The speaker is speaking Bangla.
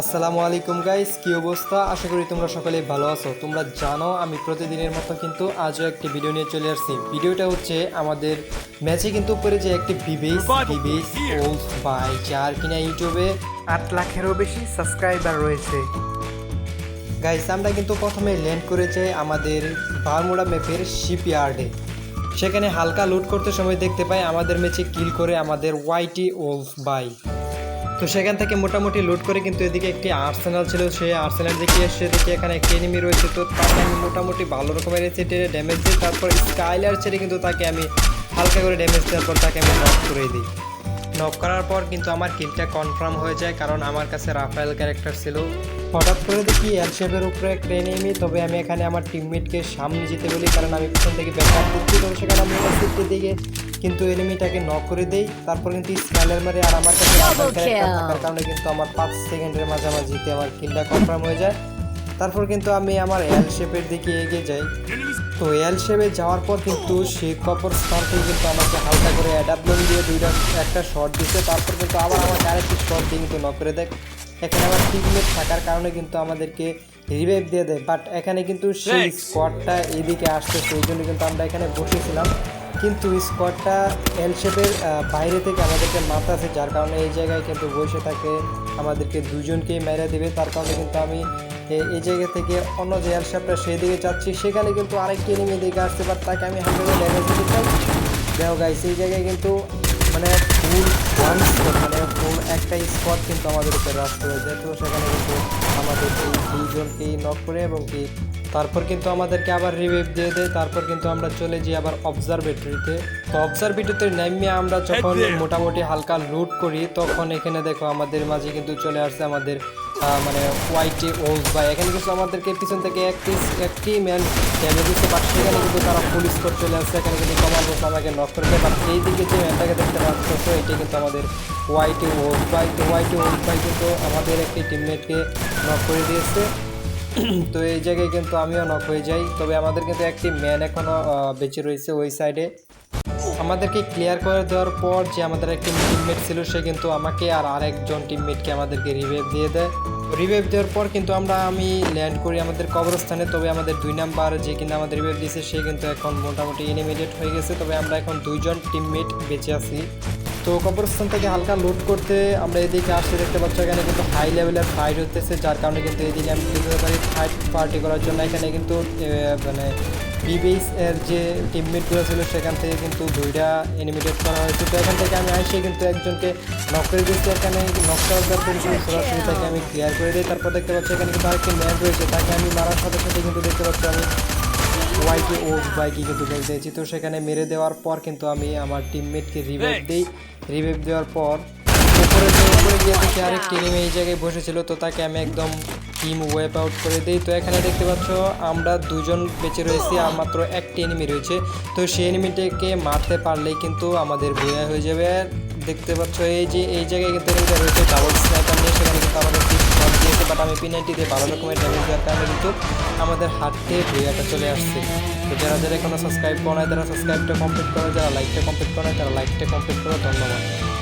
আসসালামু আলাইকুম গাইস কি অবস্থা? আশা করি তোমরা সকলে ভালো আছো। তোমরা জানো, আমি প্রতিদিনের মতো কিন্তু আজও একটি ভিডিও নিয়ে চলে আসছি। ভিডিওটা হচ্ছে আমাদের ম্যাচে কিন্তু উপরে যে একটি ভিবেস ভিবেস ওলস বাই যার কিনা ইউটিউবে আট লাখেরও বেশি সাবস্ক্রাইবার রয়েছে। গাইস আমরা কিন্তু প্রথমে ল্যান্ড করেছে আমাদের বারমুড়া ম্যাপের শিপইয়ার্ডে সেখানে হালকা লুট করতে সময় দেখতে পাই, আমাদের ম্যাচে কিল করে আমাদের ওয়াইটি ওলস বাই তো সেখান থেকে মোটামুটি লুট করে কিন্তু এদিকে একটি আর্সেনাল ছিল, সেই আর্সেনাল দেখে এসে দেখি এখানে একটি এনিমি রয়েছে। তো তাকে আমি মোটামুটি ভালো রকমের ছেটে ড্যামেজ দিই। তারপর স্কাইলার ছেড়ে কিন্তু তাকে আমি হালকা করে ড্যামেজ দেওয়ার পর তাকে আমি নক করে দিই। নক করার পর কিন্তু আমার কিলটা কনফার্ম হয়ে যায়, কারণ আমার কাছে রাফায়েল ক্যারেক্টার ছিল। হঠাৎ করে দেখি এল শেপের উপরে একটা এনিমি তবে আমি এখানে আমার টিমমেটকে সামনে যেতে বলি, কারণ আমি পিছন থেকে ব্যাকআপ দিচ্ছি তবে সেখানে আমি দিকে কিন্তু এনিমিটাকে নক করে দেই তারপর কিন্তু স্কাইলার মারে আর আমার কাছে থাকার কারণে কিন্তু আমার পাঁচ সেকেন্ডের মাঝামাঝিতে আমার কিলটা কনফার্ম হয়ে যায়। তারপর কিন্তু আমি আমার এল শেপের দিকে এগিয়ে যাই। তো এল শেপে যাওয়ার পর কিন্তু সে কপর স্থান থেকে কিন্তু আমাকে হালকা করে অ্যাডাপ্টন দিয়ে দুইটা একটা শট দিচ্ছে তারপর কিন্তু আবার আমাকে আরেকটি শট দিয়ে কিন্তু নক করে দেয়। এখানে আমার টিমমেট থাকার কারণে কিন্তু আমাদেরকে রিভাইভ দিয়ে দেয়। বাট এখানে কিন্তু সেই স্কোয়াডটা এদিকে আসছে সেই জন্য কিন্তু আমরা এখানে বসেছিলাম। কিন্তু স্কোয়াডটা এল শেপের বাইরে থেকে আমাদেরকে মাথা আছে যার কারণে এই জায়গায় কিন্তু বসে থাকে, আমাদেরকে দুজনকেই মেরে দেবে। তার কারণে কিন্তু আমি এই জায়গা থেকে অন্য যে এল শেপটা সেই দিকে যাচ্ছি। সেখানে কিন্তু আরেকটি এনিমি দিকে আসতে পার তাকে আমি হান্ড্রেড ড্যামেজ দিতে চাই। দেখো গাইস এই জায়গায় কিন্তু মানে ফুল মানে ফুল একটা স্পট কিন্তু আমাদের উপরে রাস্তা হয়ে যায় তো সেখানে কিন্তু আমাদের এই দুইজনকেই নক করে এবং কি তারপর কিন্তু আমাদেরকে আবার রিভাইভ দিয়ে দেয় তারপর কিন্তু আমরা চলে যাই আবার অবজারভেটরিতে তো অবজারভেটরিতে নেমে আমরা যখন মোটামুটি হালকা লুট করি তখন এখানে দেখো আমাদের মাঝে কিন্তু চলে আসছে আমাদের মানে ওয়াইটি ওলস বা এখানে কিন্তু আমাদেরকে পিছন থেকে একটি একটি ম্যান ড্যামেজ দিচ্ছে বাট সেখানে কিন্তু তারা ফুল স্কোর চলে আসছে এখানে কিন্তু কমাল বস আমাকে নক করে দেয় বাট এই দিকে যে ম্যানটাকে দেখতে পাচ্ছ এটি কিন্তু আমাদের ওয়াইটি ওলস বাই তো ওয়াইটি ওলস বাই কিন্তু আমাদের একটি টিমমেটকে নক করে দিয়েছে। তো এই জায়গায় কিন্তু আমিও নক হয়ে যাই। তবে আমাদের কিন্তু একটি ম্যান এখনও বেঁচে রয়েছে ওই সাইডে আমাদেরকে ক্লিয়ার করে দেওয়ার পর যে আমাদের একটি টিমমেট ছিল, সে কিন্তু আমাকে আর আরেকজন টিমমেটকে আমাদেরকে রিভাইভ দিয়ে দেয়। রিভাইভ দেওয়ার পর কিন্তু আমরা, আমি ল্যান্ড করি আমাদের কবরস্থানে। তবে আমাদের দুই নাম্বার যে কিনা আমাদের রিভাইভ দিয়েছে সে কিন্তু এখন মোটামুটি ইনিমিডিয়েট হয়ে গেছে। তবে আমরা এখন দুইজন টিমমেট বেঁচে আছি। তো কবরস্থান থেকে হালকা লুট করতে আমরা এদিকে আসতে দেখতে পাচ্ছি, এখানে কিন্তু হাই লেভেলের ফাইট হতেছে যার কারণে কিন্তু এদিকে আমি বুঝতে পারি ফাইট পার্টি করার জন্য এখানে কিন্তু মানে বিবিএস এর যে টিমমেটগুলো ছিল, সেখান থেকে কিন্তু দুইটা এনিমিটেড করা হয়েছে। তো এখান থেকে আমি আসে কিন্তু একজনকে নক করে দিচ্ছি এখানে নক করার সরাসরি তাকে আমি ক্লিয়ার করে দিই। তারপর দেখতে পাচ্ছি এখানে কিন্তু আরেকটি ম্যাচ রয়েছে, তাকে আমি মারার সাথে সাথে কিন্তু দেখতে পাচ্ছি আমি ওয়াইকে ও বাইকে কিন্তু মেরে দিয়েছি। তো সেখানে মেরে দেওয়ার পর কিন্তু আমি আমার টিমমেটকে রিভাইভ দিই। রিভাইভ দেওয়ার পর উপরে উপরে গিয়ে দেখি আরেক টিম এই জায়গায় বসেছিল তো তাকে আমি একদম টিম ওয়েপ আউট করে দিই। তো এখানে দেখতে পাচ্ছ আমরা দুজন বেঁচে রয়েছি আর মাত্র একটি এনিমি রয়েছে। তো সেই এনিমিটাকে মারতে পারলেই কিন্তু আমাদের বইয়া হয়ে যাবে। দেখতে পাচ্ছ এই যে এই জায়গায় কিন্তু এনিমিটা রয়েছে ডাবল স্নাইপার নিয়ে সেখানে কিন্তু আমাদের টিম বাট আমি পিনাইটিতে ভালো রকমের ড্যামেজ দেওয়ার কারণে কিন্তু আমাদের হাতে ভুইয়াটা চলে আসছে। তো যারা যারা এখনও সাবস্ক্রাইব করে তারা সাবস্ক্রাইবটা কমপ্লিট করো, যারা লাইকটা কমপ্লিট করে তারা লাইকটা কমপ্লিট করো। ধন্যবাদ।